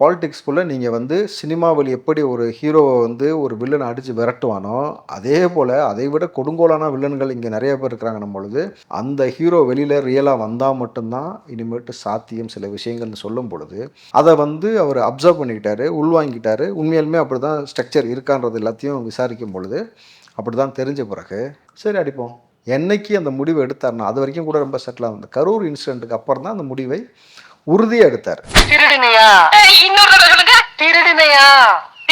பாலிடிக்ஸ்குள்ளே நீங்கள் வந்து சினிமாவில் எப்படி ஒரு ஹீரோவை வந்து ஒரு வில்லனை அடித்து விரட்டுவானோ அதே போல் அதை விட கொடுங்கோலான வில்லன்கள் இங்கே நிறைய பேர் இருக்கிறாங்க பொழுது. அந்த ஹீரோ வெளியில் ரியலாக வந்தால் மட்டும்தான் இனிமேட்டு சாத்தியம் சில விஷயங்கள்னு சொல்லும் பொழுது. அதை வந்து அவர் அப்சர்வ் பண்ணிக்கிட்டாரு உள்வாங்கிட்டாரு. உண்மையாலுமே அப்படி தான் ஸ்ட்ரக்சர் இருக்கான்றது எல்லாத்தையும் விசாரிக்கும் பொழுது அப்படி தான் தெரிஞ்ச பிறகு சரி அடிப்போம். என்னைக்கு அந்த முடிவை எடுத்தார்னா அது வரைக்கும் கூட ரொம்ப செட்டில் ஆகும் கரூர் இன்சிடென்ட்டுக்கு அப்புறம் தான் அந்த முடிவை உறுதியாக எடுத்தார். திருடுனையா?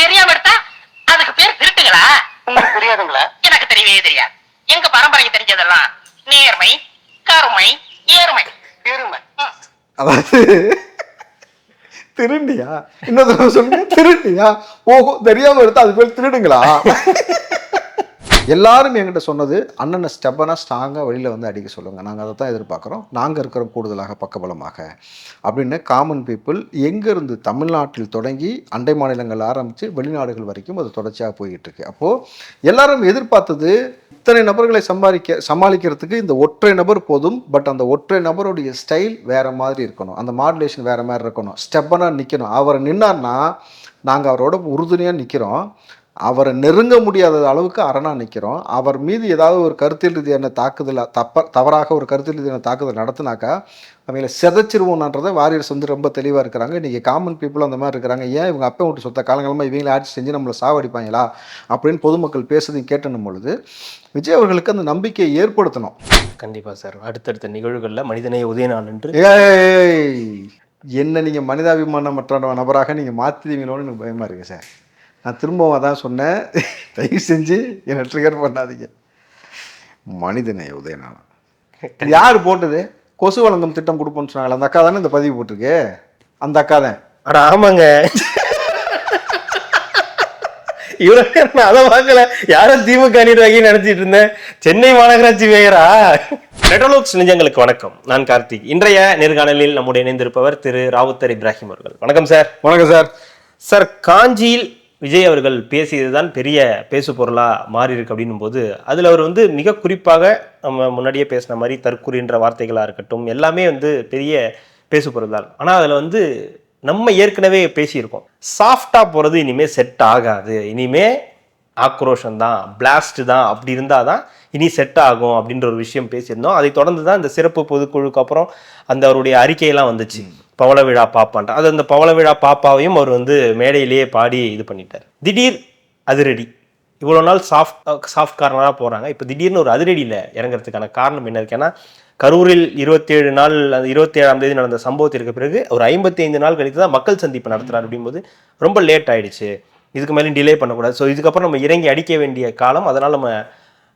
தெரியாம எடுத்தா அதுக்கு பேர் திருட்டுங்களா உங்களுக்கு தெரியாதுங்களா? எனக்கு தெரியவே தெரியாது. எங்க பரம்பரைக்கு தெரிஞ்சதெல்லாம் நேர்மை கருமை ஏறுமை. பெருமை. அதாவது திருண்டியா இன்னொரு தடவை சொல்லுங்க. திருண்டியா ஓஹோ தெரியாம எடுத்தா அது பேர் திருடுங்களா? எல்லாரும் என்கிட்ட சொன்னது அண்ணனை ஸ்டெப்பனாக ஸ்ட்ராங்காக வெளியில் வந்து அடிக்க சொல்லுங்கள் நாங்கள் அதை தான் எதிர்பார்க்குறோம். நாங்கள் இருக்கிறோம் கூடுதலாக பக்கபலமாக. அப்படின்னு காமன் பீப்புள் எங்கேருந்து தமிழ்நாட்டில் தொடங்கி அண்டை மாநிலங்கள் ஆரம்பித்து வெளிநாடுகள் வரைக்கும் அது தொடர்ச்சியாக போய்கிட்டு இருக்கு. அப்போது எல்லாரும் எதிர்பார்த்தது இத்தனை நபர்களை சம்பாதிக்க சமாளிக்கிறதுக்கு இந்த ஒற்றை நபர் போதும் பட் அந்த ஒற்றை நபருடைய ஸ்டைல் வேறு மாதிரி இருக்கணும். அந்த மாடுலேஷன் வேறு மாதிரி இருக்கணும். ஸ்டெப்பனாக நிற்கணும் அவர் நின்னார்னா நாங்கள் அவரோட உறுதுணையாக நிற்கிறோம் அவரை நெருங்க முடியாத அளவுக்கு அரணா நிற்கிறோம் அவர் மீது ஏதாவது ஒரு கருத்தியல் ரீதியான தாக்குதல் தப்ப தவறாக ஒரு கருத்தியல் ரீதியான தாக்குதல் நடத்தினாக்கா அவங்கள சிதைச்சிருவோம்ன்றதை வாரியர்ஸ் வந்து ரொம்ப தெளிவாக இருக்கிறாங்க. இன்றைக்கி காமன் பீப்புள் அந்த மாதிரி இருக்கிறாங்க. ஏன் இவங்க அப்பா விட்டு சொத்த காலங்காலமாக இவங்களை ஆட்சி செஞ்சு நம்மளை சாவடிப்பாங்களா அப்படின்னு பொதுமக்கள் பேசுறதையும் கேட்டனும் பொழுது விஜய் அவர்களுக்கு அந்த நம்பிக்கையை ஏற்படுத்தணும். கண்டிப்பா சார். அடுத்தடுத்த நிகழ்வுகள்ல மனிதநேய உதயநாள் என்று ஏய் என்ன நீங்கள் மனிதாபிமானமற்ற நபராக நீங்கள் மாற்றிடுவீங்களோன்னு எனக்கு பயமாக இருக்கு சார். நான் திரும்பவும் அதான் சொன்னேன். தயவு செஞ்சு என்னை ட்ரிகர் பண்ணாதீங்க. மனிதநேய உதயநாதன். யார் போட்டது? கொசு வழங்கும் திட்டம் கொடுப்போம்னு சொன்னாங்களே அந்த அக்கா தானே இந்த பதிவு போட்டிருக்கு? அந்த அக்கா தான். அட ஆமாங்க. இவ்வளவு நேரம் நான் அதை பார்க்கல. யாரும் திமுக நிர்வாகின்னு நினைச்சிட்டு இருந்தேன்? சென்னை மாநகராட்சி மேயரா? ரெட்டலோக்ஸ் நிஜங்களுக்கு வணக்கம். நான் கார்த்திக். இன்றைய நேர்காணலில் நம்முடைய இணைந்திருப்பவர் திரு ராவுத்தர் இப்ராஹிம் அவர்கள். வணக்கம் சார். வணக்கம் சார். சார் காஞ்சியில் விஜய் அவர்கள் பேசியதுதான் பெரிய பேசு பொருளாக மாறியிருக்கு அப்படின்னும் போது அதில் அவர் வந்து மிக குறிப்பாக நம்ம முன்னாடியே பேசின மாதிரி தற்குறின்ற வார்த்தைகளாக இருக்கட்டும் எல்லாமே வந்து பெரிய பேசு பொருள் தான். ஆனால் அதில் வந்து நம்ம ஏற்கனவே பேசியிருக்கோம். சாஃப்டாக போகிறது இனிமேல் செட் ஆகாது. இனிமே ஆக்ரோஷம் தான் பிளாஸ்ட் தான் அப்படி இருந்தால் தான் இனி செட் ஆகும் அப்படின்ற ஒரு விஷயம் பேசியிருந்தோம். அதை தொடர்ந்து தான் இந்த சிறப்பு பொதுக்குழுக்கு அப்புறம் அந்த அவருடைய அறிக்கையெல்லாம் வந்துச்சு. பவள விழா பாப்பான்ற அது அந்த பவள விழா பாப்பாவையும் அவர் வந்து மேடையிலேயே பாடி இது பண்ணிட்டார். திடீர் அதிரடி. இவ்வளோ நாள் சாஃப்ட் சாஃப்ட் கார்னராக போகிறாங்க இப்போ திடீர்னு ஒரு அதிரடியில் இறங்குறதுக்கான காரணம் என்ன இருக்கு ஏன்னா கரூரில் இருபத்தேழு நாள் அந்த இருபத்தேழாம் தேதி நடந்த சம்பவத்திற்கு பிறகு ஒரு ஐம்பத்தி ஐந்து நாள் கழித்து தான் மக்கள் சந்திப்பு நடத்துறாரு அப்படிங்கும்போது ரொம்ப லேட் ஆயிடுச்சு. இதுக்கு மேலே டிலே பண்ணக்கூடாது. ஸோ இதுக்கப்புறம் நம்ம இறங்கி அடிக்க வேண்டிய காலம் அதனால் நம்ம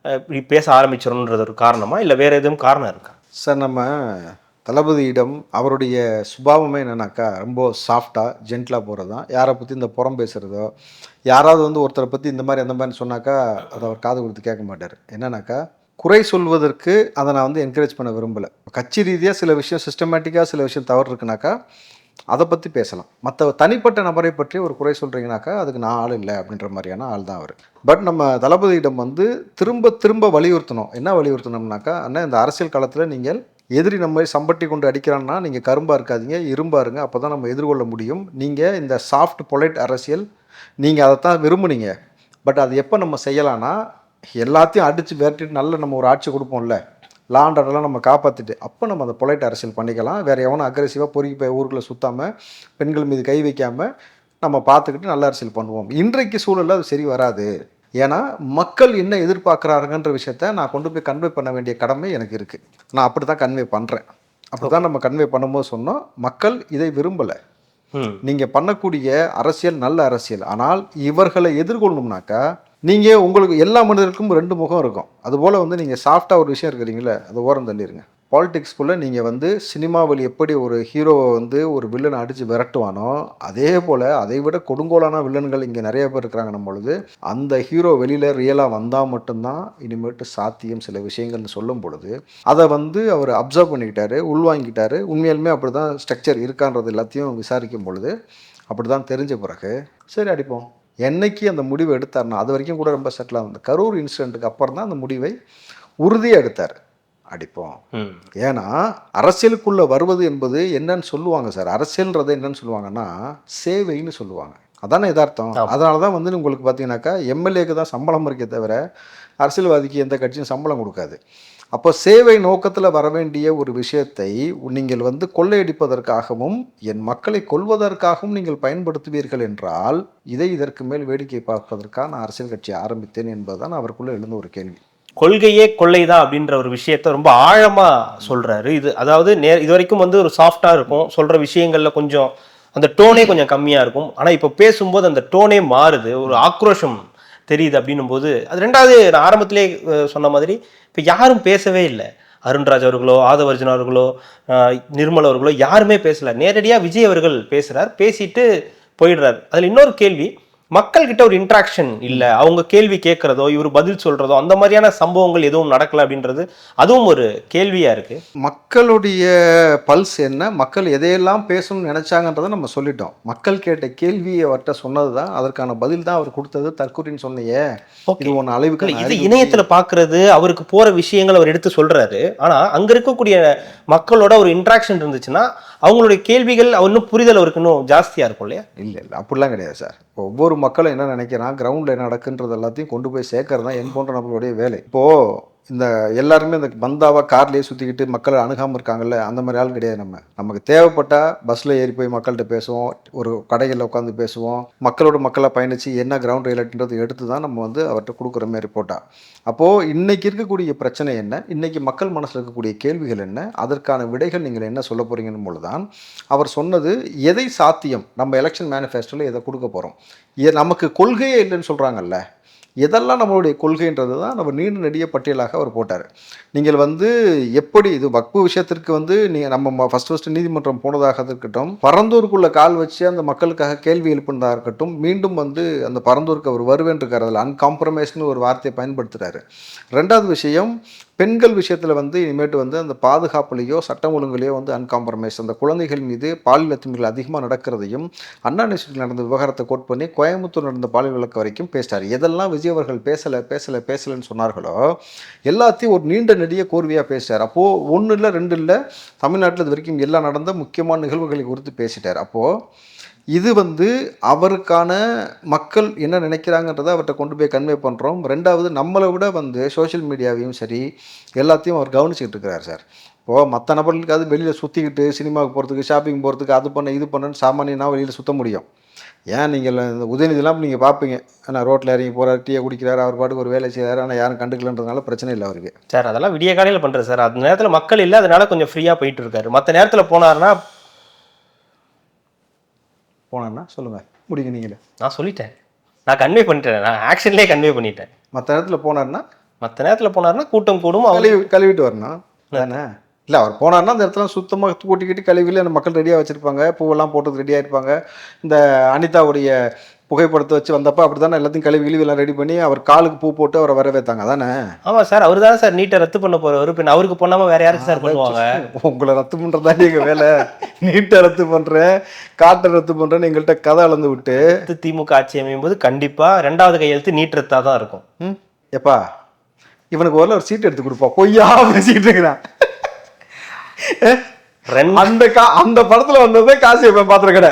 இப்படி பேச ஆரம்பிச்சிடணுன்றது ஒரு காரணமா? இல்லை வேறு எதுவும் காரணம் இருக்கா? சார் நம்ம தளபதியிடம் அவருடைய சுபாவமே என்னன்னாக்கா ரொம்ப சாஃப்டாக ஜென்டிலாக போகிறது தான் யாரை பற்றி இந்த புறம் பேசுகிறதோ யாராவது வந்து ஒருத்தரை பற்றி இந்த மாதிரி அந்த மாதிரி சொன்னாக்கா அதை அவர் காது கொடுத்து கேட்க மாட்டார். என்னன்னாக்கா குறை சொல்வதற்கு அதை நான் வந்து என்கரேஜ் பண்ண விரும்பலை. கட்சி ரீதியாக சில விஷயம் சிஸ்டமேட்டிக்காக சில விஷயம் தவறு இருக்குனாக்கா அதை பற்றி பேசலாம். மற்ற தனிப்பட்ட நபரை பற்றி ஒரு குறை சொல்கிறீங்கனாக்கா அதுக்கு நான் ஆள் இல்லை அப்படின்ற மாதிரியான ஆள் தான் அவர். பட் நம்ம தளபதியிடம் வந்து திரும்ப திரும்ப வலியுறுத்தணும். என்ன வலியுறுத்தணும்னாக்கா அண்ணா இந்த அரசியல் காலத்தில் நீங்கள் எதிரி நம்ம சம்பட்டி கொண்டு அடிக்கிறான்னா நீங்கள் கரும்பாக இருக்காதீங்க இரும்பாக இருங்க அப்போ தான் நம்ம எதிர்கொள்ள முடியும். நீங்கள் இந்த சாஃப்ட் பொலைட் அரசியல் நீங்கள் அதை தான் விரும்புனீங்க. பட் அது எப்போ நம்ம செய்யலான்னா எல்லாத்தையும் அடித்து விரட்டிட்டு நல்ல நம்ம ஒரு ஆட்சி கொடுப்போம்ல. லாண்டரெல்லாம் நம்ம காப்பாற்றிட்டு அப்போ நம்ம அந்த பொலைட் அரசியல் பண்ணிக்கலாம். வேறு எவனும் அக்ரெசிவாக பொறுக்கி போய் ஊருக்குள்ளே சுத்தாமல் பெண்கள் மீது கை வைக்காமல் நம்ம பார்த்துக்கிட்டு நல்ல அரசியல் பண்ணுவோம். இன்றைக்கு சூழலில் அது சரி வராது. ஏன்னா மக்கள் என்ன எதிர்பார்க்குறாருங்கன்ற விஷயத்த நான் கொண்டு போய் கன்வே பண்ண வேண்டிய கடமை எனக்கு இருக்குது நான் அப்படி தான் கன்வே பண்ணுறேன் அப்படி தான் நம்ம கன்வே பண்ணும்போது சொன்னோம் மக்கள் இதை விரும்பலை. நீங்கள் பண்ணக்கூடிய அரசியல் நல்ல அரசியல். ஆனால் இவர்களை எதிர்கொள்ளணும்னாக்கா நீங்கள் உங்களுக்கு எல்லா மனிதருக்கும் ரெண்டு முகம் இருக்கும். அதுபோல் வந்து நீங்கள் சாஃப்டாக ஒரு விஷயம் இருக்கிறீங்களே அது ஓரம் தள்ளிடுங்க பாலிடிக்ஸ்குள்ளே நீங்கள் வந்து சினிமாவில் எப்படி ஒரு ஹீரோவை வந்து ஒரு வில்லனை அடித்து விரட்டுவானோ அதே போல் அதை விட கொடுங்கோலான வில்லன்கள் இங்கே நிறைய பேர் இருக்கிறாங்க பொழுது. அந்த ஹீரோ வெளியில் ரியலாக வந்தால் மட்டும்தான் இனிமேட்டு சாத்தியம் சில விஷயங்கள்னு சொல்லும் பொழுது அதை வந்து அவர் அப்சர்வ் பண்ணிக்கிட்டாரு உள்வாங்கிட்டாரு. உண்மையாலுமே அப்படி தான் ஸ்ட்ரக்சர் இருக்கான்றது எல்லாத்தையும் விசாரிக்கும் பொழுது அப்படி தான் தெரிஞ்ச பிறகு. சரி அடிப்போம். என்னைக்கு அந்த முடிவை எடுத்தார்னா அது வரைக்கும் கூட ரொம்ப செட்டில் ஆகும் இந்த கரூர் இன்சிடென்ட்டுக்கு அப்புறம் தான் அந்த முடிவை உறுதியாக எடுத்தார். அடிப்போம். ஏன்னா அரசியலுக்குள்ள வருவது என்பது என்னன்னு சொல்லுவாங்க சார். அரசியல்ன்றது என்னன்னு சொல்லுவாங்கன்னா சேவைன்னு சொல்லுவாங்க. அதானே யதார்த்தம். அதனால தான் வந்து உங்களுக்கு பார்த்தீங்கன்னாக்கா எம்எல்ஏக்கு தான் சம்பளம் இருக்கே தவிர அரசியல்வாதிக்கு எந்த கட்சியும் சம்பளம் கொடுக்காது. அப்போ சேவை நோக்கத்தில் வர வேண்டிய ஒரு விஷயத்தை நீங்கள் வந்து கொள்ளையடிப்பதற்காகவும் என் மக்களை கொல்வதற்காகவும் நீங்கள் பயன்படுத்துவீர்கள் என்றால் இதை இதற்கு மேல் வேடிக்கை பார்ப்பதற்காக நான் அரசியல் கட்சி ஆரம்பித்தேன் என்பதுதான் அவருக்குள்ள எழுந்த ஒரு கேள்வி. கொள்கையே கொள்ளைதான் அப்படின்ற ஒரு விஷயத்த ரொம்ப ஆழமா சொல்றாரு. இது அதாவது நே இது வரைக்கும் வந்து ஒரு சாஃப்டா இருக்கும். சொல்ற விஷயங்கள்ல கொஞ்சம் அந்த டோனே கொஞ்சம் கம்மியா இருக்கும். ஆனா இப்போ பேசும்போது அந்த டோனே மாறுது. ஒரு ஆக்ரோஷம் தெரியுது அப்படின்னும் போது அது ரெண்டாவது நான் ஆரம்பத்திலே சொன்ன மாதிரி இப்போ யாரும் பேசவே இல்லை. அருண்ராஜ் அவர்களோ ஆதவர்ஜன் அவர்களோ நிர்மல் அவர்களோ யாருமே பேசல. நேரடியாக விஜய் அவர்கள் பேசுகிறார் பேசிட்டு போயிடுறார். அதில் இன்னொரு கேள்வி மக்கள் கிட்ட ஒரு இன்ட்ராக்ஷன் இல்ல. அவங்க கேள்வி கேட்கறதோ இவர் பதில் சொல்றதோ அந்த மாதிரியான சம்பவங்கள் எதுவும் நடக்கல அப்படின்றது அதுவும் ஒரு கேள்வியா இருக்கு. மக்களுடைய பல்ஸ் என்ன? மக்கள் எதையெல்லாம் பேசணும்னு நினைச்சாங்கன்றதை நம்ம சொல்லிட்டோம். மக்கள் கேட்ட கேள்வியை அவர்கிட்ட சொன்னது தான் அதற்கான பதில் தான் அவர் கொடுத்தது தற்கூரின்னு சொன்னியே. இது ஒன்று அளவுக்கு இது இணையத்துல பாக்குறது அவருக்கு போற விஷயங்கள் அவர் எடுத்து சொல்றாரு. ஆனா அங்க இருக்கக்கூடிய மக்களோட ஒரு இன்ட்ராக்ஷன் இருந்துச்சுன்னா அவங்களுடைய கேள்விகள் இன்னும் புரிதல் அவருக்கு இன்னும் ஜாஸ்தியா இருக்கும் இல்லையா? இல்லை இல்லை அப்படிலாம் கிடையாது சார். ஒவ்வொரு மக்கள் என்ன நினைக்கிறான் கிரவுண்டில் என்ன நடக்குன்றது எல்லாத்தையும் கொண்டு போய் சேர்க்கறது தான் என் போன்ற நம்மளுடைய வேலை. இப்போது இந்த எல்லாருமே இந்த பந்தாவாக கார்லேயே சுற்றிக்கிட்டு மக்களை அணுகாமல் இருக்காங்கல்ல அந்த மாதிரி ஆள் கிடையாது நம்ம. நமக்கு தேவைப்பட்டால் பஸ்ஸில் ஏறி போய் மக்கள்கிட்ட பேசுவோம் ஒரு கடைகளில் உட்காந்து பேசுவோம். மக்களோட மக்களாக பயணித்து என்ன கிரவுண்ட் ரிலேட்டன்றது எடுத்து தான் நம்ம வந்து அவர்கிட்ட கொடுக்குற மாதிரி ரிப்போர்ட்டாக அப்போது இன்றைக்கி இருக்கக்கூடிய பிரச்சனை என்ன? இன்றைக்கி மக்கள் மனசில் இருக்கக்கூடிய கேள்விகள் என்ன? அதற்கான விடைகள் நீங்கள் என்ன சொல்ல போகிறீங்கன்னு போது தான் அவர் சொன்னது எதை சாத்தியம்? நம்ம எலெக்ஷன் மேனிஃபெஸ்டோவில் எதை கொடுக்க போகிறோம் நமக்கு கொள்கையே இல்லைன்னு சொல்கிறாங்கல்ல இதெல்லாம் நம்மளுடைய கொள்கைன்றது தான் நம்ம நீண்ட நெடிய பட்டியலாக அவர் போட்டார். நீங்கள் வந்து எப்படி இது வக்பு விஷயத்திற்கு வந்து நீங்கள் நம்ம ஃபஸ்ட் ஃபஸ்ட்டு நீதிமன்றம் போனதாக இருக்கட்டும் பரந்தூருக்குள்ளே கால் வச்சு அந்த மக்களுக்காக கேள்வி எழுப்பினதாக இருக்கட்டும் மீண்டும் வந்து அந்த பரந்தூருக்கு அவர் வருவேன் இருக்கார் அதில் அன்காம்ப்ரமைஸ்னு ஒரு வார்த்தையை பயன்படுத்துகிறாரு ரெண்டாவது விஷயம் பெண்கள் விஷயத்தில் வந்து இனிமேட்டு வந்து அந்த பாதுகாப்புலேயோ சட்டம் ஒழுங்குலேயோ வந்து அன்காம்ப்ரமைஸ் அந்த குழந்தைகள் மீது பாலியல் அத்துமீறல் அதிகமாக நடக்கிறதையும் அண்ணா யூனிவர்சிட்டியில் நடந்த விவகாரத்தை கோட் பண்ணி கோயம்புத்தூர் நடந்த பாலியல் வழக்கு வரைக்கும் பேசிட்டார். எதெல்லாம் விஜய் அவர்கள் பேசலை பேசலை பேசலைன்னு சொன்னார்களோ எல்லாத்தையும் ஒரு நீண்ட நெடிய கோர்வையாக பேசிட்டார். அப்போது ஒன்று இல்லை ரெண்டு இல்லை தமிழ்நாட்டில் இது வரைக்கும் எல்லாம் நடந்த முக்கியமான நிகழ்வுகளை குறித்து பேசிட்டார். அப்போது இது வந்து அவருக்கான மக்கள் என்ன நினைக்கிறாங்கன்றதை அவர்கிட்ட கொண்டு போய் கன்வே பண்ணுறோம் ரெண்டாவது நம்மளை விட வந்து சோஷியல் மீடியாவையும் சரி எல்லாத்தையும் அவர் கவனிச்சுக்கிட்டு இருக்கிறார் சார். இப்போது மற்ற நபர்களுக்காவது வெளியில் சுற்றிக்கிட்டு சினிமாவுக்கு போகிறதுக்கு ஷாப்பிங் போகிறதுக்கு அது பண்ண இது பண்ணுன்னு சாமானியனா வெளியில் சுற்ற முடியும். ஏன் நீங்கள் இந்த உதயநிதிலாம் நீங்கள் பார்ப்பீங்க ஆனால் ரோட்டில் இறங்கி போகிறார் டீயை குடிக்கிறார் அவர் பாட்டுக்கு ஒரு வேலை செய்கிறார் ஆனால் யாரும் கண்டுக்கலன்றதுனால பிரச்சனை இல்லை அவருக்கு. சார் அதெல்லாம் விடிய காலையில் பண்ணுறது சார். அந்த நேரத்தில் மக்கள் இல்லை அதனால கொஞ்சம் ஃப்ரீயாக போயிட்டு இருக்காரு. மற்ற நேரத்தில் போனாருன்னா போனான்னா சொல்லுங்கள் முடிங்க நீங்களே. நான் சொல்லிட்டேன். நான் கன்வே பண்ணிட்டேன். நான் ஆக்ஷன்லேயே கன்வே பண்ணிட்டேன். மற்ற இடத்துல போனார்னா? மத்த நேரத்துல போனாருன்னா கூட்டம் கூடும் கழுவி கழுவிட்டு வரணும் தானே? இல்லை அவர் போனார்னா அந்த இடத்துல சுத்தமாக கூட்டிக்கிட்டு கழுவில அந்த மக்கள் ரெடியாக வச்சுருப்பாங்க. பூவெல்லாம் போட்டது ரெடியாக இருப்பாங்க. இந்த அனிதாவுடைய புகைப்படத்தை வச்சு வந்தப்போ அப்படி தானே எல்லாத்தையும் கழுவி கிழுவி எல்லாம் ரெடி பண்ணி அவர் காலுக்கு பூ போட்டு அவரை வரவேத்தாங்க. தானே ஆமா சார் அவர் தான் சார் நீட்டை ரத்து பண்ண போறவர் பின்ன அவருக்கு பண்ணாம வேற யாருக்கு சார் பண்ணுவாங்க? உங்களை ரத்து பண்ணுறதாண்டி எங்கள் வேலை? நீட்டை ரத்து பண்ணுறேன் காட்டை ரத்து பண்ணுறேன்னு எங்கள்கிட்ட கதை அளந்து விட்டு. திமுக ஆட்சி அமையும் போது கண்டிப்பா ரெண்டாவது கையெழுத்து நீட்டத்தா தான் இருக்கும். ம்? எப்பா இவனுக்கு ஒரு ஒரு சீட் எடுத்து கொடுப்பா பொய்யா பேசிக்கிட்டு இருக்கிறான். அந்த கா அந்த படத்துல வந்ததே காசு எப்ப பாத்திர கடை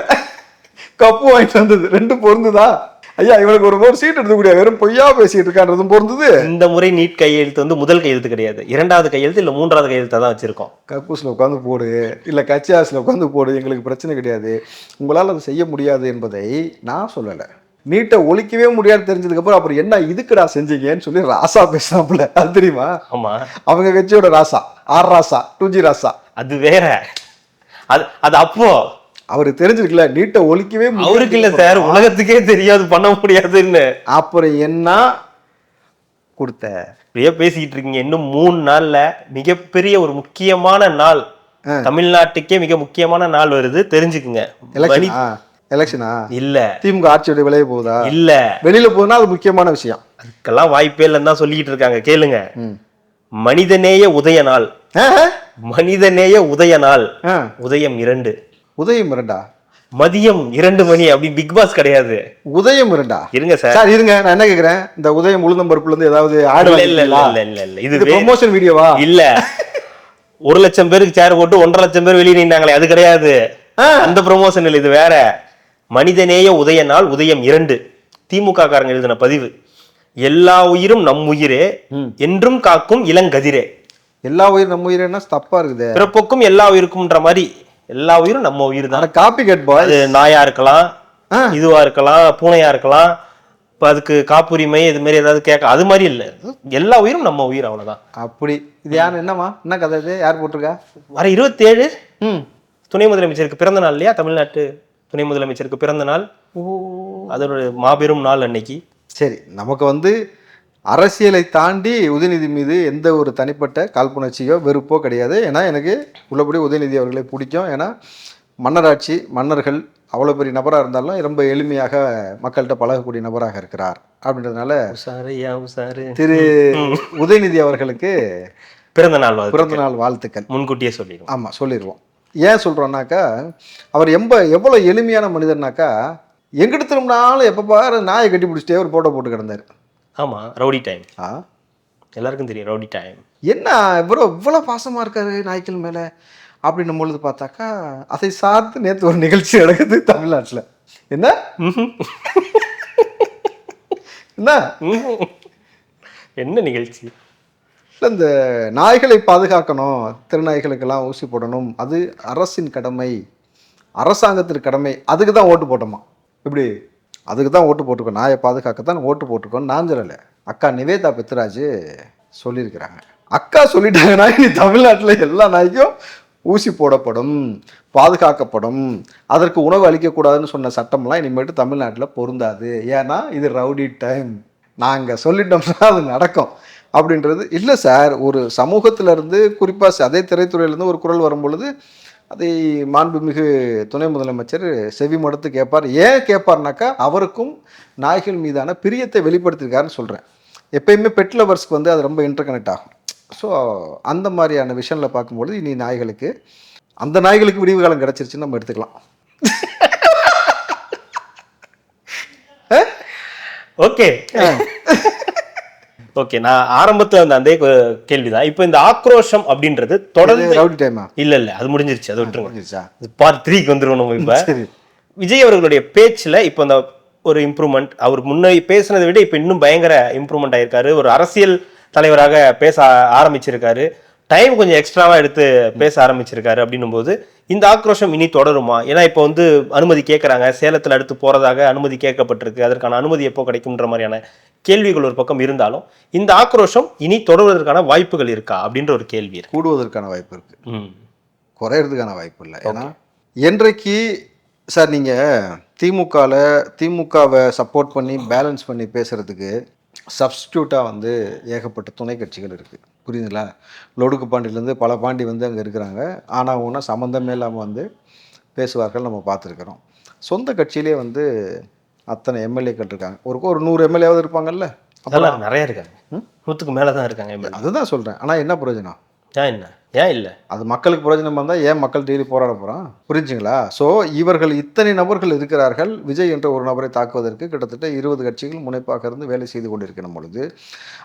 கப்பு வாங்கிட்டு வந்தது. ரெண்டு பொருந்துதா? ஐயா இவனுக்கு ஒரு ஒரு சீட் எடுத்து கூடிய வெறும் பொய்யா பேசிட்டு இருக்கான்றதும் பொருந்தது. இந்த முறை நீட் கையெழுத்து வந்து முதல் கையெழுத்து கிடையாது. இரண்டாவது கையெழுத்து இல்ல மூன்றாவது கையெழுத்தா தான் வச்சிருக்கோம். கக்கூஸில் உட்காந்து போடு. இல்லை கட்சி ஹாஸில் உட்காந்து போடு. எங்களுக்கு பிரச்சனை கிடையாது. உங்களால் அது செய்ய முடியாது என்பதை நான் சொல்லலை. நீட்டை ஒழிக்கவே முடியாது தெரிஞ்சதுக்கப்புறம் அப்புறம் என்ன இதுக்குடா செஞ்சீங்கன்னு சொல்லி ராசா பேசினாப்புல. அது தெரியுமா? ஆமா. அவங்க கட்சியோட Raja. R Raja two G Raja. அது வேற. அது அது அப்போ அவருக்கு தெரிஞ்சிருக்குல்ல நீட்டை ஒழிக்கவே. அவருக்கு இல்ல சார் உலகத்துக்கே தெரியாது பண்ண முடியாதுன்னு. அப்புறம் என்ன கொடுத்த? இப்படியே பேசிக்கிட்டு இருக்கீங்க இன்னும் மூணு நாள்ல மிகப்பெரிய ஒரு முக்கியமான நாள். தமிழ்நாட்டுக்கே மிக முக்கியமான நாள் வருது தெரிஞ்சுக்குங்க. எலெக்ஷனா இல்ல. திமுக ஆட்சியோட விளைய போகுதா? இல்ல. வெளியில போகுதுன்னா அது முக்கியமான விஷயம். அதுக்கெல்லாம் வாய்ப்பே இல்லைன்னு தான் சொல்லிக்கிட்டு இருக்காங்க கேளுங்க. மனிதநேய உதய நாள். மனிதநேய உதய நாள். உதயம் இரண்டு. உதயம் இரண்டா? மதியம் இரண்டு மணி அப்படி பிக் பாஸ் கிடையாது. உதயம் இரண்டா? இருங்க சார். சார் இருங்க நான் என்ன கேக்குறேன்? இந்த உதயம் உளுந்தம் பருப்புல இருந்து ஏதாவது ஆடு இல்ல இல்ல இல்ல இது ப்ரொமோஷன் வீடியோவா இல்ல. ஒரு லட்சம் பேருக்கு சேர் போட்டு ஒன்றரை லட்சம் பேர் வெளியே நின்றாங்களே அது கிடையாது. அந்த ப்ரொமோஷன் இல்லை இது வேற. மனிதநேய உதய நாள் உதயம் இரண்டு. திமுக காரங்க எழுதின பதிவு. எல்லா உயிரும் நம் உயிரே என்றும் காக்கும் இளங்கதிரே. எல்லா உயிர் நம்ம உயிர் என்ன தப்பா இருக்குது. பிறப்புக்கும் எல்லா உயிருக்கும்ன்ற மாதிரி எல்லா உயிரும் நம்ம உயிர் தான் காப்பி கட் பாய் நாயா இருக்கலாம் இதுவா இருக்கலாம் பூனையா இருக்கலாம் இப்ப அதுக்கு காப்புரிமை இது மாதிரி ஏதாவது கேட்க அது மாதிரி இல்ல. எல்லா உயிரும் நம்ம உயிர் அவ்வளவுதான். அப்படி. இது யார் என்னம்மா? என்ன கதை இது? யார் போட்டிருக்கா? வர இருபத்தேழு ம். துணை முதலமைச்சருக்கு பிறந்த நாள் இல்லையா? தமிழ்நாட்டு துணை முதலமைச்சருக்கு பிறந்த நாள். அதோட மாபெரும் நாள் அன்னைக்கு. சரி நமக்கு வந்து அரசியலை தாண்டி உதயநிதி மீது எந்த ஒரு தனிப்பட்ட காழ்ப்புணர்ச்சியோ வெறுப்போ கிடையாது. ஏன்னா எனக்கு உள்ளபடி உதயநிதி அவர்களை பிடிக்கும். ஏன்னா மன்னராட்சி மன்னர்கள் அவ்வளோ பெரிய நபராக இருந்தாலும் ரொம்ப எளிமையாக மக்கள்கிட்ட பழகக்கூடிய நபராக இருக்கிறார் அப்படின்றதுனால திரு உதயநிதி அவர்களுக்கு பிறந்த நாள். பிறந்த நாள் வாழ்த்துக்கள். முன்கூட்டியே சொல்லிடுவோம். ஆமாம் சொல்லிடுவோம். ஏன் சொல்கிறோன்னாக்கா அவர் எம்ப எவ்வளோ எளிமையான மனிதர்னாக்கா எங்கிட்ட திரும்பினாலும் எப்போ பாரு நாயை கட்டி பிடிச்சிட்டே ஒரு போட்டோ போட்டு கிடந்தார். ஆமா ரவுடி டைம் ஆ? எல்லாருக்கும் தெரியும் ரவுடி டைம் என்ன இவ்வளோ இவ்வளோ பாசமாக இருக்காரு நாய்க்கள் மேலே? அப்படின்னும் பொழுது பார்த்தாக்கா அதை சார்ந்து நேற்று ஒரு நிகழ்ச்சி நடக்குது தமிழ்நாட்டில். என்ன? என்ன? என்ன நிகழ்ச்சி? இல்லை இந்த நாய்களை பாதுகாக்கணும் திருநாய்களுக்கெல்லாம் ஊசி போடணும் அது அரசின் கடமை அரசாங்கத்தின் கடமை அதுக்கு தான் ஓட்டு போட்டோமா? இப்படி அதுக்கு தான் ஓட்டு போட்டிருக்கோம். நாயை பாதுகாக்க தான் ஓட்டு போட்டுக்கோன்னு நான் சொல்லலை. அக்கா நிவேதா பெத்ராஜ் சொல்லியிருக்கிறாங்க. அக்கா சொல்லிட்டாங்கன்னா இனி தமிழ்நாட்டில் எல்லா நாய்க்கும் ஊசி போடப்படும் பாதுகாக்கப்படும் அதற்கு உணவு அளிக்கக்கூடாதுன்னு சொன்ன சட்டம்லாம் இனிமேட்டு தமிழ்நாட்டில் பொருந்தாது. ஏன்னா இது ரவுடி டைம். நாங்கள் சொல்லிட்டோம்னா அது நடக்கும் அப்படின்றது இல்லை சார். ஒரு சமூகத்திலேருந்து குறிப்பாக அதே திரைத்துறையிலேருந்து ஒரு குரல் வரும் பொழுது அதை மாண்புமிகு துணை முதலமைச்சர் செவி மடுத்து கேட்பார். ஏன் கேட்பார்னாக்கா அவருக்கும் நாய்கள் மீதான பிரியத்தை வெளிப்படுத்தியிருக்காருன்னு சொல்கிறேன் எப்பயுமே பெட் லவர்ஸ்க்கு வந்து அது ரொம்ப இன்டர் கனெக்ட் ஆகும். ஸோ அந்த மாதிரியான விஷயங்களை பார்க்கும்பொழுது இனி நாய்களுக்கு அந்த நாய்களுக்கு விடிவு காலம் கிடச்சிருச்சுன்னு நம்ம எடுத்துக்கலாம். ஓகே ஓகே நான் ஆரம்பத்துல அந்த அதே கேள்விதான். இப்போ இந்த ஆக்ரோஷம் அப்படின்றது தொடர்ந்து ரவுடி டைமா இல்ல இல்ல அது முடிஞ்சிருச்சு அது விட்டுருங்க. பார்ட் த்ரீக்கு வந்துருவோம் நம்ம இப்ப. விஜய் அவர்களுடைய பேச்சுல இப்போ அந்த ஒரு இம்ப்ரூவ்மெண்ட் அவர் முன்ன பேசுனதை விட இப்போ இன்னும் பயங்கர இம்ப்ரூவ்மெண்ட் ஆயிருக்காரு. ஒரு அரசியல் தலைவராக பேச ஆரம்பிச்சிருக்காரு. டைம் கொஞ்சம் எக்ஸ்ட்ராவா எடுத்து பேச ஆரம்பிச்சிருக்காரு அப்படின்னும் போது இந்த ஆக்ரோஷம் இனி தொடருமா? ஏன்னா இப்போ வந்து அனுமதி கேட்கறாங்க சேலத்துல அடுத்து போறதாக அனுமதி கேட்கப்பட்டிருக்கு. அதற்கான அனுமதி எப்போ கிடைக்கும்ன்ற மாதிரியான கேள்விகள் ஒரு பக்கம் இருந்தாலும் இந்த ஆக்ரோஷம் இனி தொடர்வதற்கான வாய்ப்புகள் இருக்கா? அப்படின்ற ஒரு கேள்வி இருக்கு. கூடுவதற்கான வாய்ப்பு இருக்குது ம். குறையிறதுக்கான வாய்ப்பு இல்லை. ஏன்னா என்றைக்கு சார் நீங்கள் திமுகவில் திமுகவை சப்போர்ட் பண்ணி பேலன்ஸ் பண்ணி பேசுகிறதுக்கு சப்ஸ்டியூட்டாக வந்து ஏகப்பட்ட துணை கட்சிகள் இருக்குது புரியுதுங்களா? லொடுக்கு பாண்டியிலேருந்து பல பாண்டி வந்து அங்கே இருக்கிறாங்க. ஆனால் ஒன்றா சம்மந்தமே இல்லாமல் வந்து பேசுவார்கள் நம்ம பார்த்துருக்குறோம். சொந்த கட்சியிலே வந்து அத்தனை எம்எல்ஏக்கள் இருக்காங்க. ஒரு ஒரு நூறு எம்எல்ஏவாவது இருப்பாங்கல்ல? அதெல்லாம் நிறைய இருக்காங்க. நூற்றுக்கு மேலே தான் இருக்காங்க. அதுதான் சொல்கிறேன் ஆனால் என்ன பிரயோஜனம்? ஏன் என்ன? ஏன் இல்லை? அது மக்களுக்கு பிரயோஜனம் வந்தால் ஏன் மக்கள் டெய்லி போராட போகிறான் புரிஞ்சுங்களா? ஸோ இவர்கள் இத்தனை நபர்கள் இருக்கிறார்கள். விஜய் என்ற ஒரு நபரை தாக்குவதற்கு கிட்டத்தட்ட இருபது கட்சிகள் முனைப்பாக இருந்து வேலை செய்து கொண்டிருக்கிற பொழுது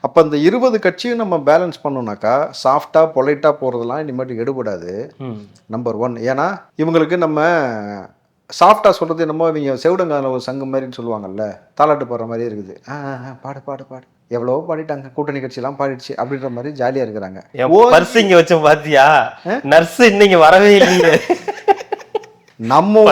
அப்போ அந்த இருபது கட்சியும் நம்ம பேலன்ஸ் பண்ணோம்னாக்கா சாஃப்டாக பொலைட்டாக போகிறதெல்லாம் இனிமேட்டு எடுபடாது. நம்பர் ஒன் ஏன்னா இவங்களுக்கு நம்ம சாஃப்டாக சொல்கிறது என்னமோ இவங்க செவிடங்கான ஒரு சங்கம் மாதிரின்னு சொல்லுவாங்கல்ல தாலாட்டு பாடுற மாதிரி இருக்குது. பாடு பாடு பாடு. எவ்வளவோ பாடிட்டாங்க. கூட்டணி கட்சியெல்லாம் பாடிடுச்சு. அப்படின்ற மாதிரி ஜாலியாக இருக்கிறாங்க. பர்ஸ் இங்க வச்சு பாத்தியா? நர்ஸ் இன்னைக்கு வரவே இல்லையே. நம்ம.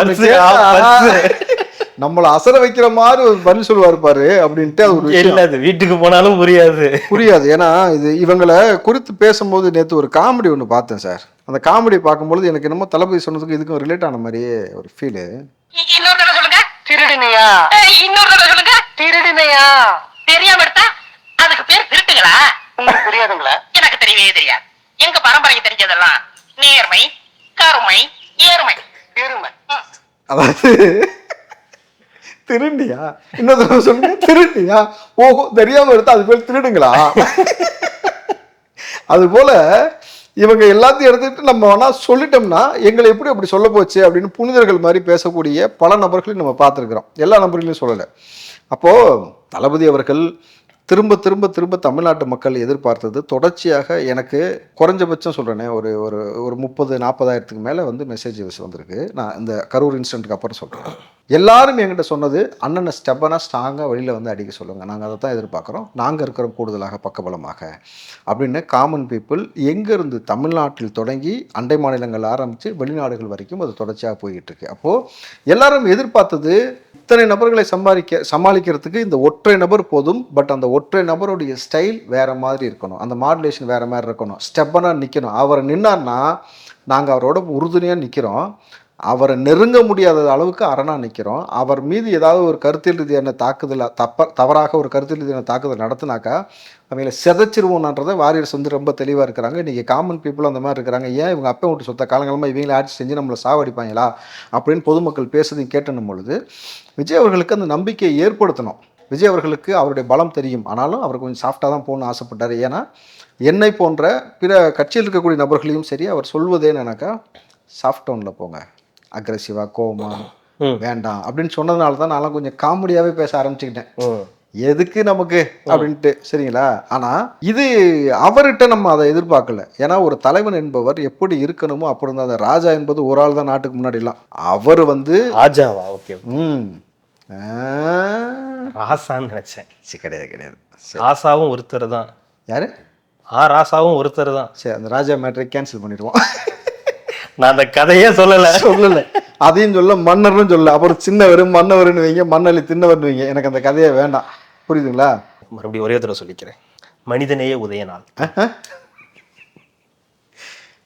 நம்மள அசர வைக்கிற மாதிரி ஒரு பதில் சொல்லுவார் பாரு அப்படின்ட்டு ஒரு இல்ல அது? வீட்டுக்கு போனாலும் புரியாது. புரியாது. ஏன்னா இது இவங்களை குறித்து பேசும்போது நேற்று ஒரு காமெடி ஒன்று பார்த்தேன் சார். அந்த காமெடி பார்க்கும்பொழுது எனக்கு என்னமோ தளபதி சொன்னதுக்கு இதுக்கும் ரிலேட் ஆன மாதிரியே ஒரு ஃபீலு இன்னொரு சொல்லுங்க. திருடினையா? இன்னொரு தடவை சொல்லுங்க. திருடினையா? தெரியாம தெரியாதுங்களா? எனக்கு தெரியவே தெரியாது. எங்க பரம்பரைக்கு தெரிஞ்சதெல்லாம் நேர்மை கருமை ஏறுமை. எருமை ம். அதாவது திருண்டியா இன்னொரு சொல்லுங்க திருண்டியா ஓஹோ தெரியாம எடுத்தா அது பேர் திருடுங்களா? அது போல இவங்க எல்லாத்தையும் எடுத்துக்கிட்டு நம்ம வேணா சொல்லிட்டோம்னா எங்களை எப்படி அப்படி சொல்ல போச்சு அப்படின்னு புனிதர்கள் மாதிரி பேசக்கூடிய பல நபர்களையும் நம்ம பார்த்துருக்குறோம். எல்லா நபர்களையும் சொல்லலை. அப்போ தளபதி அவர்கள் திரும்ப திரும்ப திரும்ப தமிழ்நாட்டு மக்கள் எதிர்பார்த்தது தொடர்ச்சியாக எனக்கு குறைஞ்சபட்சம் சொல்கிறேனே ஒரு ஒரு ஒரு முப்பது நாற்பதாயிரத்துக்கு மேலே வந்து மெசேஜஸ் வந்திருக்கு. நான் இந்த கரூர் இன்சிடென்ட்க்கு அப்புறம் சொல்கிறேன் எல்லாரும் எங்கிட்ட சொன்னது அண்ணனை ஸ்டெப்பனாக ஸ்ட்ராங்காக வெளியில் வந்து அடிக்க சொல்லுங்கள் நாங்கள் அதை தான் எதிர்பார்க்குறோம். நாங்கள் இருக்கிறோம் கூடுதலாக பக்கபலமாக அப்படின்னு காமன் பீப்புள் எங்கேருந்து தமிழ்நாட்டில் தொடங்கி அண்டை மாநிலங்கள் ஆரம்பித்து வெளிநாடுகள் வரைக்கும் அது தொடர்ச்சியாக போய்கிட்டு இருக்கு அப்போது எல்லாரும் எதிர்பார்த்தது இத்தனை நபர்களை சம்பாதிக்க சமாளிக்கிறதுக்கு இந்த ஒற்றை நபர் போதும் பட் அந்த ஒற்றை நபருடைய ஸ்டைல் வேறு மாதிரி இருக்கணும். அந்த மாடுலேஷன் வேறு மாதிரி இருக்கணும். ஸ்டெப்பனாக நிற்கணும் அவர் நின்னார்னா நாங்கள் அவரோட உறுதுணையாக நிற்கிறோம் அவரை நெருங்க முடியாத அளவுக்கு அரணா நிற்கிறோம் அவர் மீது ஏதாவது ஒரு கருத்தியல் ரீதியான தாக்குதல் தப்ப தவறாக ஒரு கருத்தியல் ரீதியான தாக்குதல் நடத்தினாக்கா அவங்கள சிதைச்சிருவோன்றதை வாரியர்ஸ் வந்து ரொம்ப தெளிவாக இருக்கிறாங்க. இன்றைக்கி காமன் பீப்புள் அந்த மாதிரி இருக்கிறாங்க. ஏன் இவங்க அப்போ விட்டு சொத்த காலங்காலமாக இவங்கள ஆட்சி செஞ்சு நம்மளை சாவடிப்பாங்களா? அப்படின்னு பொதுமக்கள் பேசுறதையும் கேட்டணும் பொழுது விஜய் அவர்களுக்கு அந்த நம்பிக்கையை ஏற்படுத்தணும். விஜய் அவர்களுக்கு அவருடைய பலம் தெரியும். ஆனாலும் அவர் கொஞ்சம் சாஃப்டாக தான் போகணும்னு ஆசைப்பட்டார். ஏன்னா என்னை போன்ற பிற கட்சியில் இருக்கக்கூடிய நபர்களையும் சரி அவர் சொல்வது என்னன்னாக்கா சாஃப்ட் டவுனில் போங்க. அக்ரெசிவாக கோவமா ம். வேண்டாம் அப்படின்னு சொன்னதுனால தான் நான்லாம் கொஞ்சம் காமெடியாகவே பேச ஆரம்பிச்சுக்கிட்டேன். எதுக்கு நமக்கு அப்படின்ட்டு சரிங்களா? ஆனால் இது அவர்கிட்ட நம்ம அதை எதிர்பார்க்கல. ஏன்னா ஒரு தலைவன் என்பவர் எப்படி இருக்கணுமோ அப்படி இருந்தால் அந்த ராஜா என்பது ஒரு ஆள் தான் நாட்டுக்கு முன்னாடிலாம். அவர் வந்து ராஜாவா? ஓகே ம். ராசான்னு நினைச்சேன். சரி, கிடையாது கிடையாது. ராசாவும் ஒருத்தர் தான் யாரு? ஆ ராசாவும் ஒருத்தர் தான் சரி அந்த ராஜா மேட்ரை கேன்சல் பண்ணிடுவோம். நான் அந்த கதையே சொல்லல. சொல்லல. அதையும் சொல்ல மன்னர்னு சொல்ல அப்புறம் சின்னவர் மன்னவர்னு வைங்க மண்ணலி தின்னவர்னு வைங்க. எனக்கு அந்த கதையே வேண்டாம். புரியுதுங்களா? மறுபடியும் ஒரே தடவை சொல்லிக்கிறேன். மனிதநேய உதயநாள்.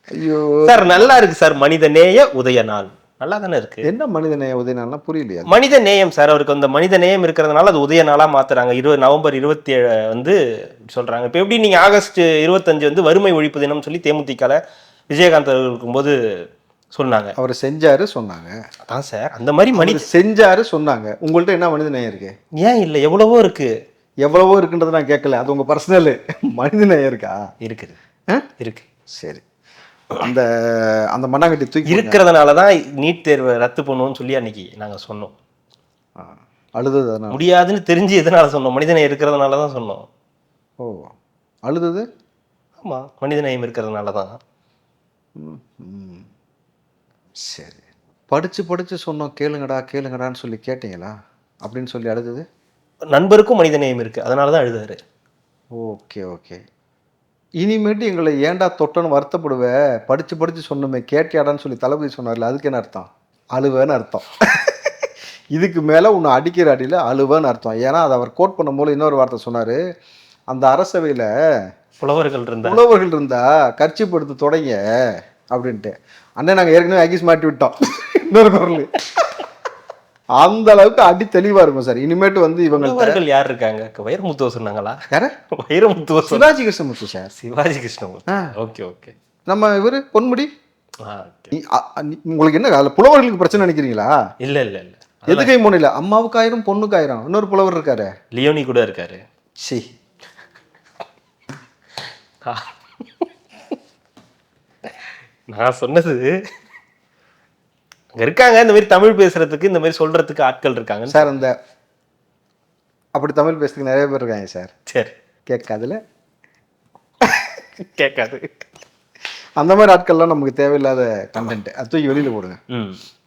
ஐயோ. சார் நல்லா இருக்கு சார் மனிதநேய உதயநாள். நல்லா தானே இருக்கு? என்ன மனிதநேய உதயநாள்னா புரியலையா? மனித நேயம் சார் அவருக்கு அந்த மனித நேயம் இருக்கிறதுனால அது உதய நாளா மாத்துறாங்க. இருபது நவம்பர் இருபத்தி ஏழு வந்து சொல்றாங்க. இப்போ எப்படி நீங்க ஆகஸ்ட் இருபத்தஞ்சு வந்து வறுமை ஒழிப்பு தினம் சொல்லி தேமுதிகல விஜயகாந்த் அவர்கள் இருக்கும்போது சொன்னாங்க. அவர் செஞ்சாரு சொன்னாங்க. அதான் சார் அந்த மாதிரி மனித செஞ்சாரு சொன்னாங்க. உங்கள்ட்ட என்ன மனிதநேயம் இருக்கு? ஏன் இல்லை? எவ்வளவோ இருக்கு. எவ்வளவோ இருக்குன்றதை நான் கேட்கல. அது உங்க பர்சனல் மனிதநேயம் இருக்கா? இருக்குது? இருக்கு. சரி. அந்த அந்த மண்ணாங்கட்டி தூக்கி. இருக்கிறதுனால தான் நீட் தேர்வை ரத்து பண்ணுவோம்னு சொல்லி அன்னைக்கு நாங்க சொன்னோம். அழுதது முடியாதுன்னு தெரிஞ்சு எதனால சொன்னோம்? மனிதநேயம் இருக்கிறதுனால தான் சொன்னோம். ஓ அழுதது? ஆமா மனிதநேயம் இருக்கிறதுனால தான். சரி. படிச்சு படிச்சு சொன்னோம் கேளுங்கடா கேளுங்கடான்னு சொல்லி கேட்டீங்களா? அப்படின்னு சொல்லி அழுதது? நண்பருக்கும் மனிதநேயம் இருக்கு அதனால தான் அழுதாரு. Okay okay. இனிமேட்டு எங்களை ஏன்டா தொட்டன்னு வருத்தப்படுவ? படிச்சு படிச்சு சொன்னோமே கேட்டியாடான்னு சொல்லி தளபதி சொன்னார்ல அதுக்கு என்ன அர்த்தம்? அழுவேன்னு அர்த்தம். இதுக்கு மேலே உன்னை அடிக்கிற அடியில் அழுவேன்னு அர்த்தம். ஏன்னா அதை அவர் கோட் பண்ணும்போது இன்னொரு வார்த்தை சொன்னார். அந்த அரசவையில் புலவர்கள் இருந்தா. உழவர்கள் இருந்தா கட்சி படுத்து தொடங்க அப்படின்ட்டு. அண்ணே நாங்கள் ஏற்கனவே அகிஸ் மாட்டி விட்டோம். இன்னொரு குரல். அந்த அளவுக்கு அடி தெளிவாக இருக்கும் சார். இனிமேட்டு வந்து இவங்க புலவர்கள் யார் இருக்காங்க? வைரமுத்துவ சொன்னாங்களா யார? வைரமுத்துவ சிவாஜி கிருஷ்ணமுத்து சார். சிவாஜி கிருஷ்ணமூர்த்தி. ஆ. Okay okay. நம்ம இவர் பொன்முடி? உங்களுக்கு என்ன அதில் புலவர்களுக்கு பிரச்சனை நினைக்கிறீங்களா? இல்ல இல்ல இல்ல. எதுக்கை முனையில் அம்மாவுக்கு ஆயிரம் பொண்ணுக்கு ஆயிரம். இன்னொரு புலவர் இருக்காரு. லியோனி கூட இருக்காரு. சி. நான் சொன்னது அங்க இருக்காங்க இந்த மாதிரி தமிழ் பேசுறதுக்கு இந்த மாதிரி சொல்றதுக்கு ஆட்கள் இருக்காங்க சார் அந்த அப்படி தமிழ் பேசுறதுக்கு நிறைய பேர் இருக்காங்க சார். சரி. கேட்காதுல. கேட்காது. அந்த மாதிரி ஆட்கள்லாம் நமக்கு தேவையில்லாத கண்டென்ட் அது தூக்கி வெளியில் போடுங்க.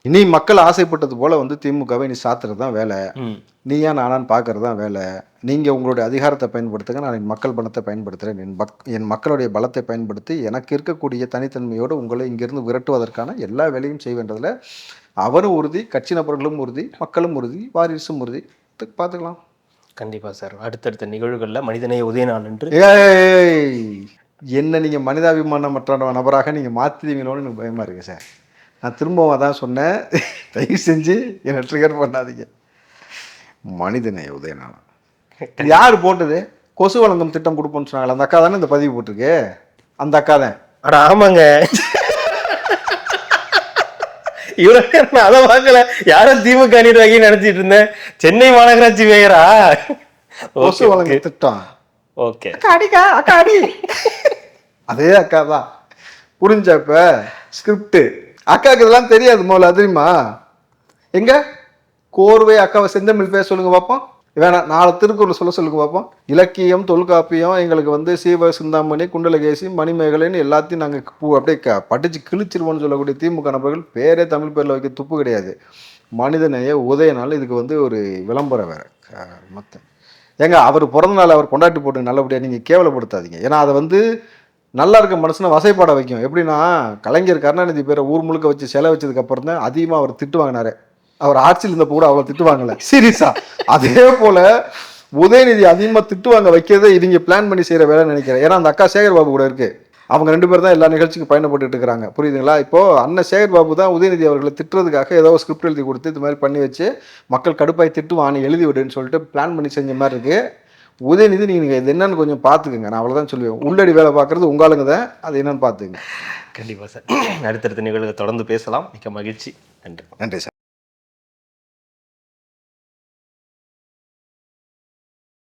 இனி மக்கள் ஆசைப்பட்டது போல வந்து திமுகவை நீ சாத்துறது தான் வேலை. ம். நீயா நானான்னு பார்க்கறது தான் வேலை. நீங்கள் உங்களுடைய அதிகாரத்தை பயன்படுத்துங்க நான் என் மக்கள் பலத்தை பயன்படுத்துகிறேன் என் பக் என் மக்களுடைய பலத்தை பயன்படுத்தி எனக்கு இருக்கக்கூடிய தனித்தன்மையோடு உங்களை இங்கிருந்து விரட்டுவதற்கான எல்லா வேலையும் செய்வேன்றதில் அவரும் உறுதி கட்சி நபர்களும் உறுதி மக்களும் உறுதி வாரிசும் உறுதி. பார்த்துக்கலாம். கண்டிப்பா சார். அடுத்தடுத்த நிகழ்வுகள்ல மனிதநேய உதயநாள் என்று ஏய் என்ன நீங்கள் மனிதாபிமானமற்ற நபராக நீங்கள் மாற்றிடுவீங்களோன்னு எனக்கு பயமாக இருக்குது சார். நான் திரும்பவும் அதான் சொன்னேன். தயவு செஞ்சு என்னை ட்ரிகர் பண்ணாதீங்க. மனிதநேய உதயநாளம் இது யார் போட்டது? கொசு வழங்கும் திட்டம் கொடுப்போம்னு சொன்னாங்களே அந்த அக்கா தானே இந்த பதிவு போட்டிருக்கு? அந்த அக்கா தான். அட ஆமாங்க. நேரம் நான் அதை பார்க்கல. யாரும் திமுக அணிடுவாங்கன்னு நினைச்சிட்டு இருந்தேன். சென்னை மாநகராட்சி மேயரா? கொசு வழங்கும் திட்டம். ஓகே. அக்கா அடிக்கா அக்கா அடி. அதே அக்கா தான். புரிஞ்சா இப்ப ஸ்கிரிப்ட் அக்காவுக்கு இதெல்லாம் தெரியாது மோல தெரியுமா? எங்க? கோர்வை அக்காவை செந்தமிழ் பேச சொல்லுங்க பார்ப்போம் வேணாம் நாலு திருக்குறள் சொல்ல சொல்லுங்க பார்ப்போம் இலக்கியம் தொல்காப்பியம் எங்களுக்கு வந்து சீவ சிந்தாமணி குண்டலகேசி மணிமேகலைன்னு எல்லாத்தையும் நாங்கள் பூ அப்படியே க படித்து கிழிச்சிருவோம்னு சொல்லக்கூடிய திமுக நபர்கள் பேரே தமிழ் பேரில் வைக்க துப்பு கிடையாது. மனிதநேய உதயனால் இதுக்கு வந்து ஒரு விளம்பரம் வேறு. மொத்தம். ஏங்க அவர் பிறந்த நாள் அவர் கொண்டாட்டி போட்டு நல்லபடியாக நீங்கள் கேவலப்படுத்தாதீங்க. ஏன்னா அதை வந்து நல்லா இருக்க மனுஷனை வசைப்பாட வைக்கும். எப்படின்னா கலைஞர் கருணாநிதி பேரை ஊர் முழுக்க வச்சு செலை வச்சதுக்கு அப்புறம் தான் அதிகமாக அவர் திட்டு வாங்கினாரு. அவர் ஆட்சியில் இருந்த கூட அவ்வளோ திட்டு வாங்கல. சீரியஸா. அதே போல உதயநிதி அதிகமாக திட்டு வாங்க வைக்கிறதே இவங்க பிளான் பண்ணி செய்கிற வேலை நினைக்கிறேன். ஏன்னா அந்த அக்கா சேகர் பாபு கூட இருக்கு. அவங்க ரெண்டு பேர் தான் எல்லா நிகழ்ச்சிக்கும் பயணப்பட்டு இருக்கிறாங்க. புரியுதுங்களா? இப்போ அண்ணன் சேகர் பாபு தான் உதயநிதி அவர்களை திட்டுறதுக்காக ஏதோ ஸ்கிரிப்ட் எழுதி கொடுத்து இது மாதிரி பண்ணி வச்சு மக்கள் கடுப்பாய் திட்டுவான் நீ எழுதி விடுன்னு சொல்லிட்டு பிளான் பண்ணி செஞ்ச மாதிரி இருக்கு. உதயநிதி நீங்கள் இது என்னன்னு கொஞ்சம் பார்த்துக்குங்க நான் அவ்வளோதான் சொல்லுவேன். உள்ளடி வேலை பார்க்குறது உங்க ஆளுங்க தான் அது என்னன்னு பார்த்துக்குங்க கண்டிப்பா சார். அடுத்தடுத்த நிகழ்வுகளை தொடர்ந்து பேசலாம். மிக்க மகிழ்ச்சி. நன்றி. நன்றி சார்.